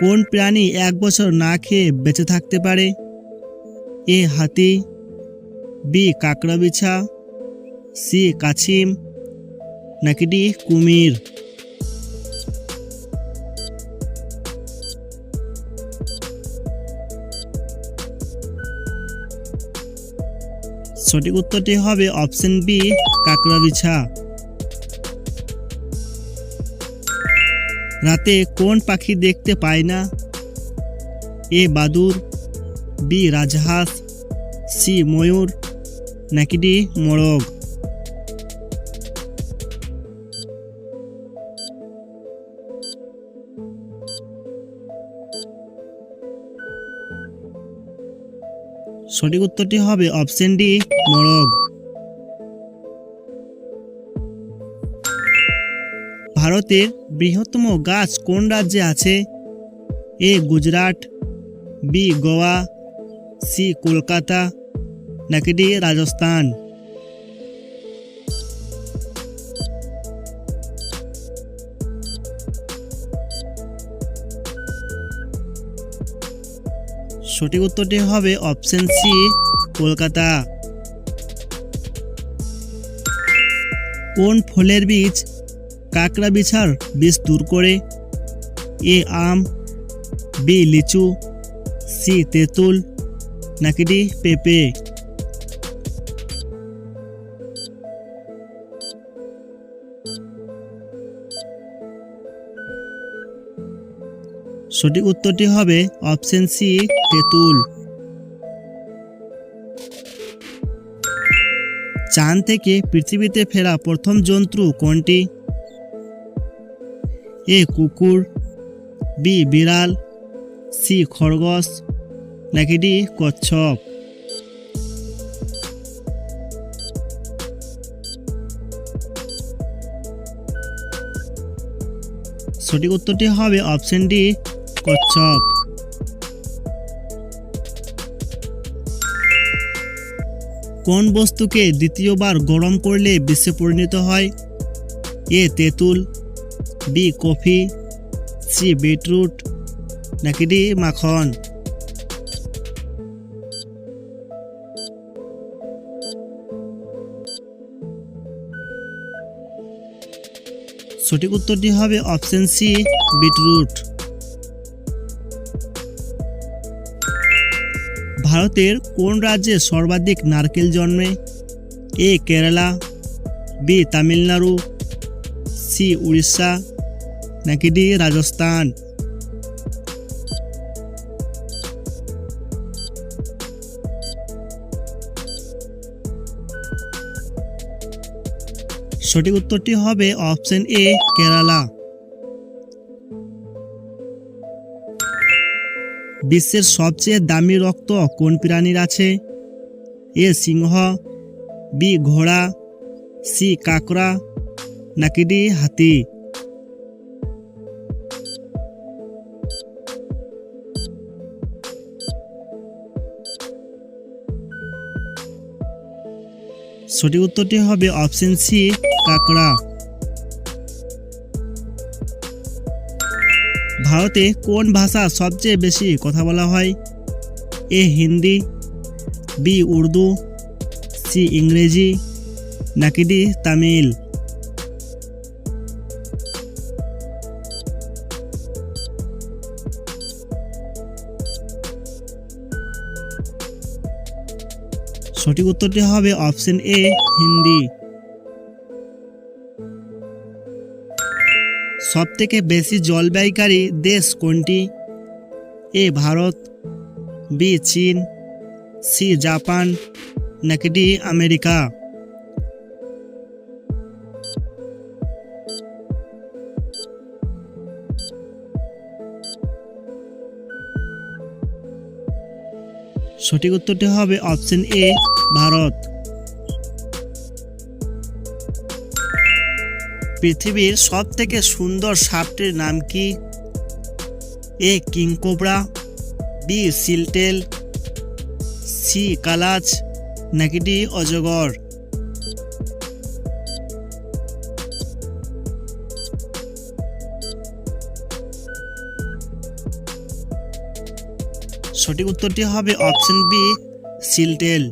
কোন প্রাণী এক বছর না খেয়ে বেঁচে থাকতে পারে? এ হাতি, বি কাঁকড়া বিছা সি কাছিম, নাকি ডি কুমির? সঠিক উত্তরটি হবে অপশন বি কাঁকড়া রাতে কোন পাখি দেখতে পায় না? এ বাদুর, বি রাজহাঁস, সি ময়ূর, নাকি ডি মোরগ? সঠিক উত্তরটি হবে অপশন ডি, মোরগ। ভারতের বৃহত্তম গাছ কোন রাজ্যে আছে? A, Gujarat, B, Goa, C, Kolkata, নাকি ডি, রাজস্থান? সঠিক উত্তরটি হবে অপশন সি, কলকাতা। কোন ফলের বীজ কাঁকড়া বিছার বিষ দূর করে, এ আম, বি লিচু, সি তেঁতুল, নাকি ডি পেঁপে। সঠিক উত্তরটি হবে অপশন সি, তেঁতুল। চাঁদ থেকে পৃথিবীতে ফেরা প্রথম জন্তু কোনটি? এ কুকুর, বি বিড়াল, সি খরগোশ, নাকি ডি কচ্ছপ। সঠিক উত্তরটি হবে অপশন ডি, কচ্ছপ। কোন বস্তুকে দ্বিতীয়বার গরম করলে বিষে পরিণত হয়? এ তেঁতুল বি কফি সি বিটরুট নাকি ডি মাখন? সঠিক উত্তরটি হবে অপশন সি বিটরুট ভারতের কোন রাজ্যে সর্বাধিক নারকেল জন্মে? A Kerala B, Tamil Nadu C Orissa নাকি ডি রাজস্থান সঠিক উত্তরটি হবে অপশন এ, কেরালা। বিশ্বের সবচেয়ে দামি রক্ত কোন প্রাণীর আছে? এ, সিংহ, বি, ঘোড়া, সি, কাকড়া নাকি ডি হাতি? সঠিক উত্তরটি হবে অপশন সি কাকড়া। ভারতে কোন ভাষা সবচেয়ে বেশি কথা বলা হয়? A, Hindi, B, Urdu, C, ইংরেজি, নাকি ডি, তামিল? সঠিক উত্তরটি হবে অপশন এ, হিন্দি। সবথেকে বেশি জল ব্যয়কারী দেশ কোনটি? এ, ভারত, বি, চীন, সি, জাপান, নাকি ডি, আমেরিকা? সঠিক উত্তরটি হবে অপশন এ, ভারত। পৃথিবীর সব থেকে সুন্দর সাপটির নাম কি? এ কিংকোবরা বি, সিলটেল, সি, কালাচ, নাকি ডি, অজগর? সঠিক উত্তরটি হবে অপশন বি, সিলটেল।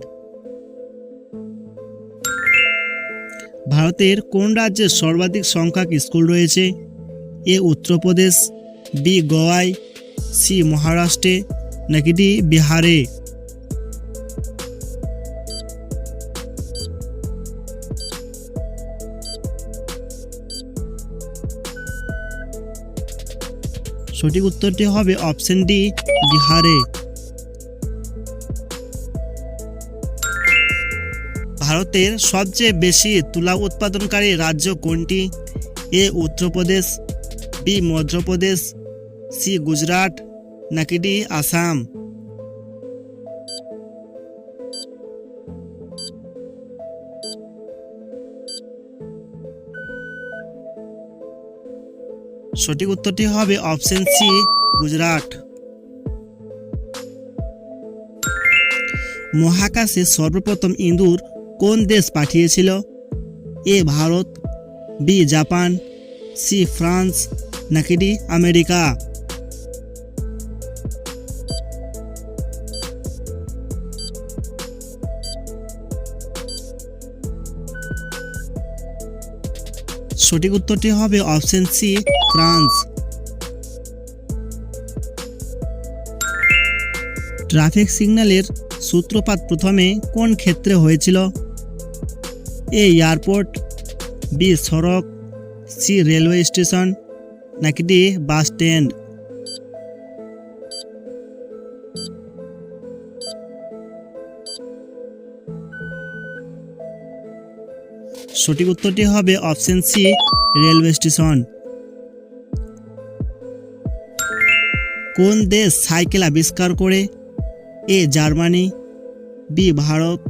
ভারতের কোন রাজ্যে সর্বাধিক সংখ্যক স্কুল রয়েছে? এ, উত্তরপ্রদেশ, বি, গোয়ায়, সি, মহারাষ্ট্রে, নাকি ডি, বিহারে? সঠিক উত্তরটি হবে অপশন ডি, বিহারে। ভারতের সবচেয়ে বেশি তুলা উৎপাদনকারী রাজ্য কোনটি? A, Uttar Pradesh B Madhya Pradesh C Gujarat, নাকি ডি আসাম? সঠিক উত্তরটি হবে অপশন সি গুজরাট। মহাকাশে সর্বপ্রথম ইঁদুর কোন দেশ পাঠিয়েছিল? A Bharat, B Japan, C France, নাকি ডি আমেরিকা? সঠিক উত্তরটি হবে অপশন সি, ফ্রান্স। ট্রাফিক সিগন্যালের সূত্রপাত প্রথমে কোন ক্ষেত্রে হয়েছিল? এ এয়ারপোর্ট বি সড়ক সি রেলওয়ে স্টেশন নাকি ডি বাস স্ট্যান্ড সঠিক উত্তরটি হবে অপশন সি রেলওয়ে স্টেশন কোন দেশ সাইকেল আবিষ্কার করে? A Germany B Bharat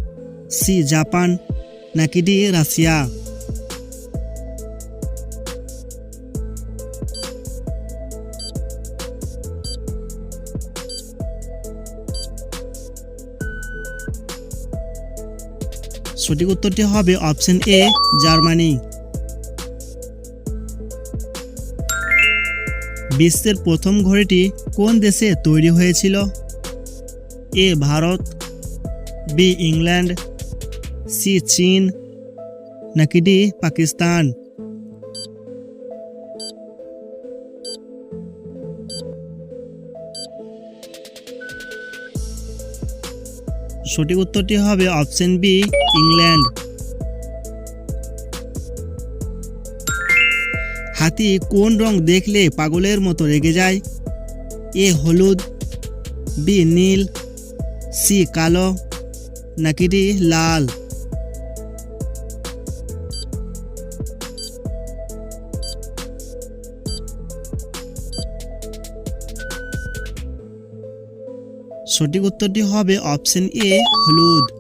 C Japan নাকি ডি রাশিয়া? সঠিক উত্তরটি হবে অপশন এ, জার্মানি। বিশ্বের প্রথম ঘড়িটি কোন দেশে তৈরি হয়েছিল? A, Bharat, B, England C চীন নাকি ডি পাকিস্তান সঠিক উত্তরটি হবে অপশন বি, ইংল্যান্ড। হাতি কোন রং দেখলে পাগলের মতো রেগে যায়? এ হলুদ, বি নীল, সি কালো, নাকি ডি লাল? সঠিক উত্তরটি হবে অপশন এ হলুদ।